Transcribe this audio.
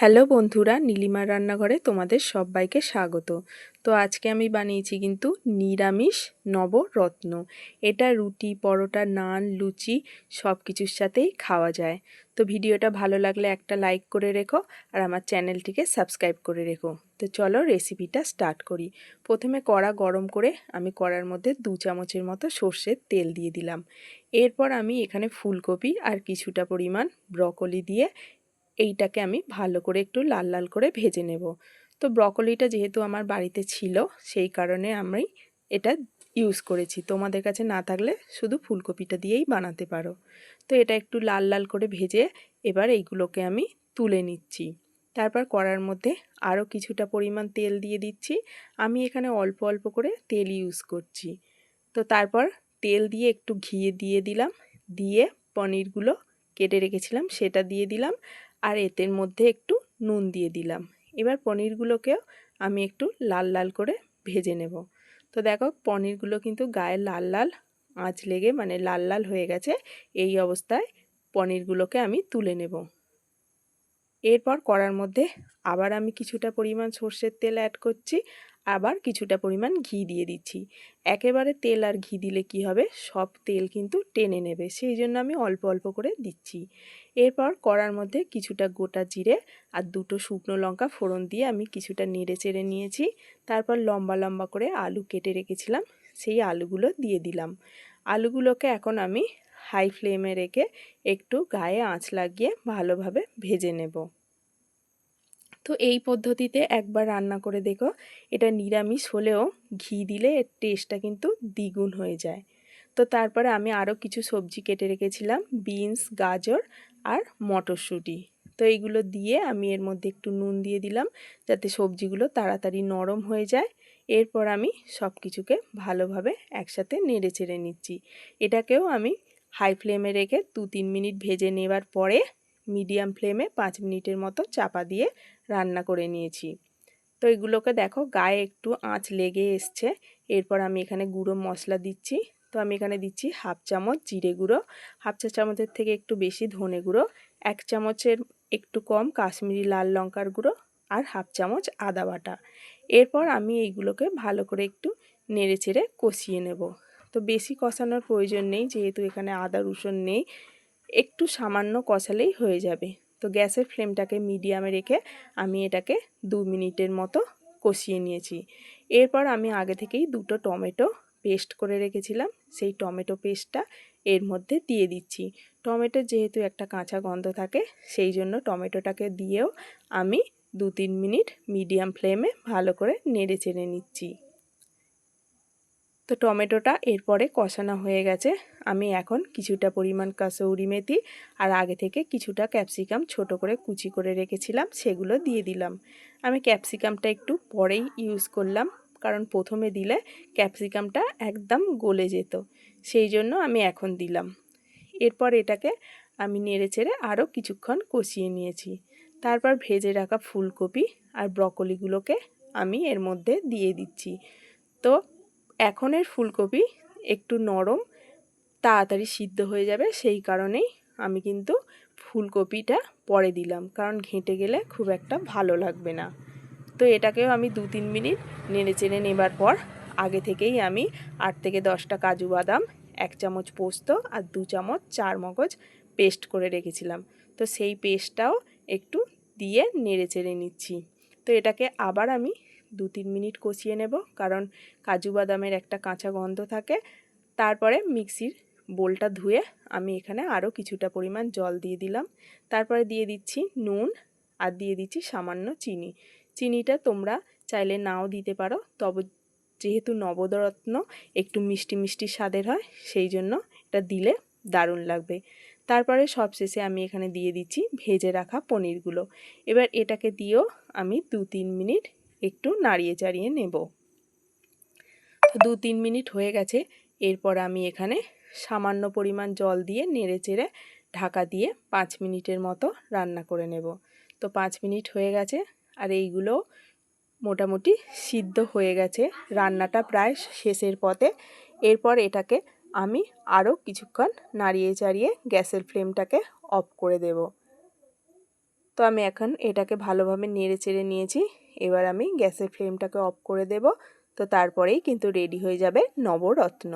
Hello বন্ধুরা, নীলিমার রান্নাঘরে তোমাদের সবাইকে স্বাগত। তো আজকে আমি বানিয়েছি কিন্তু নিরামিষ নবরত্ন। এটা রুটি, পরোটা, নান, লুচি সব কিছুর সাথেই খাওয়া যায়। তো ভিডিওটা ভালো লাগলে একটা লাইক করে রেখো আর আমার চ্যানেলটিকে সাবস্ক্রাইব করে রেখো। তো চলো রেসিপিটা স্টার্ট করি। প্রথমে কড়া গরম করে আমি কড়ার মধ্যে দু চামচের মতো সর্ষের তেল দিয়ে দিলাম। এরপর আমি এখানে ফুলকপি আর কিছুটা পরিমাণ ব্রকলি দিয়ে এইটাকে আমি ভালো করে একটু লাল লাল করে ভেজে নেব। তো ব্রকলিটা যেহেতু আমার বাড়িতে ছিল, সেই কারণে আমি এটা ইউজ করেছি। তোমাদের কাছে না থাকলে শুধু ফুলকপিটা দিয়েই বানাতে পারো। তো এটা একটু লাল লাল করে ভেজে এবার এইগুলোকে আমি তুলে নিচ্ছি। তারপর কড়ার মধ্যে আরও কিছুটা পরিমাণ তেল দিয়ে দিচ্ছি। আমি এখানে অল্প অল্প করে তেল ইউজ করছি। তো তারপর তেল দিয়ে একটু ঘি দিয়ে দিলাম। দিয়ে পনিরগুলো কেটে রেখেছিলাম, সেটা দিয়ে দিলাম। আর এতের মধ্যে একটু নুন দিয়ে দিলাম। এবার পনিরগুলোকেও আমি একটু লাল লাল করে ভেজে নেব। তো দেখো, পনিরগুলো কিন্তু গায়ে লাল লাল আঁচ লেগে মানে লাল লাল হয়ে গেছে, এই অবস্থায় পনিরগুলোকে আমি তুলে নেব। এরপর কড়ার মধ্যে আবার আমি কিছুটা পরিমাণ সর্ষের তেল অ্যাড করছি। আবার কিছুটা পরিমাণ ঘি দিয়ে দিচ্ছি। একেবারে তেল আর ঘি দিলে কি হবে? সব তেল কিন্তু টেনে নেবে, সেই জন্য আমি অল্প অল্প করে দিচ্ছি। এরপর কড়ার মধ্যে কিছুটা গোটা জিরে আর দুটো শুকনো লঙ্কা ফোড়ন দিয়ে আমি কিছুটা নেড়ে চেড়ে নিয়েছি। তারপর লম্বা লম্বা করে আলু কেটে রেখেছিলাম, সেই আলুগুলো দিয়ে দিলাম। আলুগুলোকে এখন আমি হাই ফ্লেমে রেখে একটু গায়ে আঁচ লাগিয়ে ভালোভাবে ভেজে নেব। তো এই পদ্ধতিতে একবার রান্না করে দেখো। এটা নিরামিষ হলেও ঘি দিলে এর টেস্টটা কিন্তু দ্বিগুণ হয়ে যায়। তো তারপরে আমি আরও কিছু সবজি কেটে রেখেছিলাম বিনস গাজর আর মটরশুঁটি। তো এইগুলো দিয়ে আমি এর মধ্যে একটু নুন দিয়ে দিলাম যাতে সবজিগুলো তাড়াতাড়ি নরম হয়ে যায়। এরপর আমি সব কিছুকে ভালোভাবে একসাথে নেড়ে চেড়ে নিচ্ছি। এটাকেও আমি হাই ফ্লেমে রেখে দু তিন মিনিট ভেজে নেবার পরে মিডিয়াম ফ্লেমে পাঁচ মিনিটের মতো চাপা দিয়ে রান্না করে নিয়েছি। তো এগুলোকে দেখো গায়ে একটু আঁচ লেগে এসছে। এরপর আমি এখানে গুঁড়ো মশলা দিচ্ছি। তো আমি এখানে দিচ্ছি হাফ চামচ জিরে গুঁড়ো, হাফ চা চামচের থেকে একটু বেশি ধনে গুঁড়ো, এক চামচের একটু কম কাশ্মীরি লাল লঙ্কার গুঁড়ো আর হাফ চামচ আদা বাটা। এরপর আমি এইগুলোকে ভালো করে একটু নেড়ে চেড়ে কষিয়ে নেব। তো বেশি কষানোর প্রয়োজন নেই, যেহেতু এখানে আদা রসুন নেই। একটু সামান্য কষালেই হয়ে যাবে। তো গ্যাসের ফ্লেমটাকে মিডিয়ামে রেখে আমি এটাকে দু মিনিটের মতো কষিয়ে নিয়েছি। এরপর আমি আগে থেকেই দুটো টমেটো পেস্ট করে রেখেছিলাম। সেই টমেটো পেস্টটা এর মধ্যে দিয়ে দিচ্ছি। টমেটোর যেহেতু একটা কাঁচা গন্ধ থাকে, সেই জন্য টমেটোটাকে দিয়েও আমি দু তিন মিনিট মিডিয়াম ফ্লেমে ভালো করে নেড়ে চেড়ে নিচ্ছি। তো টমেটোটা এরপরে কষানো হয়ে গেছে। আমি এখন কিছুটা পরিমাণ কাসৌরি মেথি আর আগে থেকে কিছুটা ক্যাপসিকাম ছোট করে কুচি করে রেখেছিলাম, সেগুলো দিয়ে দিলাম। আমি ক্যাপসিকামটা একটু পরেই ইউজ করলাম, কারণ প্রথমে দিলে ক্যাপসিকামটা একদম গলে যেত, সেই জন্য আমি এখন দিলাম। এরপর এটাকে আমি নেড়ে চেড়ে আরও কিছুক্ষণ কষিয়ে নিয়েছি। তারপর ভেজে রাখা ফুলকপি আর ব্রকলিগুলোকে আমি এর মধ্যে দিয়ে দিচ্ছি। তো এখনের ফুলকপি একটু নরম, তাড়াতাড়ি সিদ্ধ হয়ে যাবে, সেই কারণেই আমি কিন্তু ফুলকপিটা পরে দিলাম, কারণ ঘেঁটে গেলে খুব একটা ভালো লাগবে না। তো এটাকেও আমি দু তিন মিনিট নেড়ে চেড়ে নেবার পর আগে থেকেই আমি আট থেকে দশটা কাজু বাদাম, এক চামচ পোস্ত আর দু চামচ চার মগজ পেস্ট করে রেখেছিলাম। তো সেই পেস্টটাও একটু দিয়ে নেড়ে চেড়ে নিচ্ছি। তো এটাকে আবার আমি দু তিন মিনিট কষিয়ে নেব, কারণ কাজু বাদামের একটা কাঁচা গন্ধ থাকে। তারপরে মিক্সির বোলটা ধুয়ে আমি এখানে আরও কিছুটা পরিমাণ জল দিয়ে দিলাম। তারপরে দিয়ে দিচ্ছি নুন আর দিয়ে দিচ্ছি সামান্য চিনি। চিনিটা তোমরা চাইলে নাও দিতে পারো, তবে যেহেতু নবদরত্ন, একটু মিষ্টি মিষ্টি স্বাদের হয়, সেই জন্য এটা দিলে দারুণ লাগবে। তারপরে সবশেষে আমি এখানে দিয়ে দিচ্ছি ভেজে রাখা পনিরগুলো। এবার এটাকে দিয়েও আমি দু তিন মিনিট একটু নাড়িয়ে চাড়িয়ে নেব। তো দু তিন মিনিট হয়ে গেছে, এরপর আমি এখানে সামান্য পরিমাণ জল দিয়ে নেড়ে চেড়ে ঢাকা দিয়ে পাঁচ মিনিটের মতো রান্না করে নেব। তো পাঁচ মিনিট হয়ে গেছে, আর এইগুলো মোটামুটি সিদ্ধ হয়ে গেছে। রান্নাটা প্রায় শেষের পথে, এরপর এটাকে আমি আরও কিছুক্ষণ নাড়িয়ে চাড়িয়ে গ্যাসের ফ্লেমটাকে অফ করে দেব। তো আমি এখন এটাকে ভালোভাবে নেড়ে চেড়ে নিয়েছি এবার আমি গ্যাসের ফ্লেমটাকে অফ করে দেব। তো তারপরেই কিন্তু রেডি হয়ে যাবে নবরত্ন।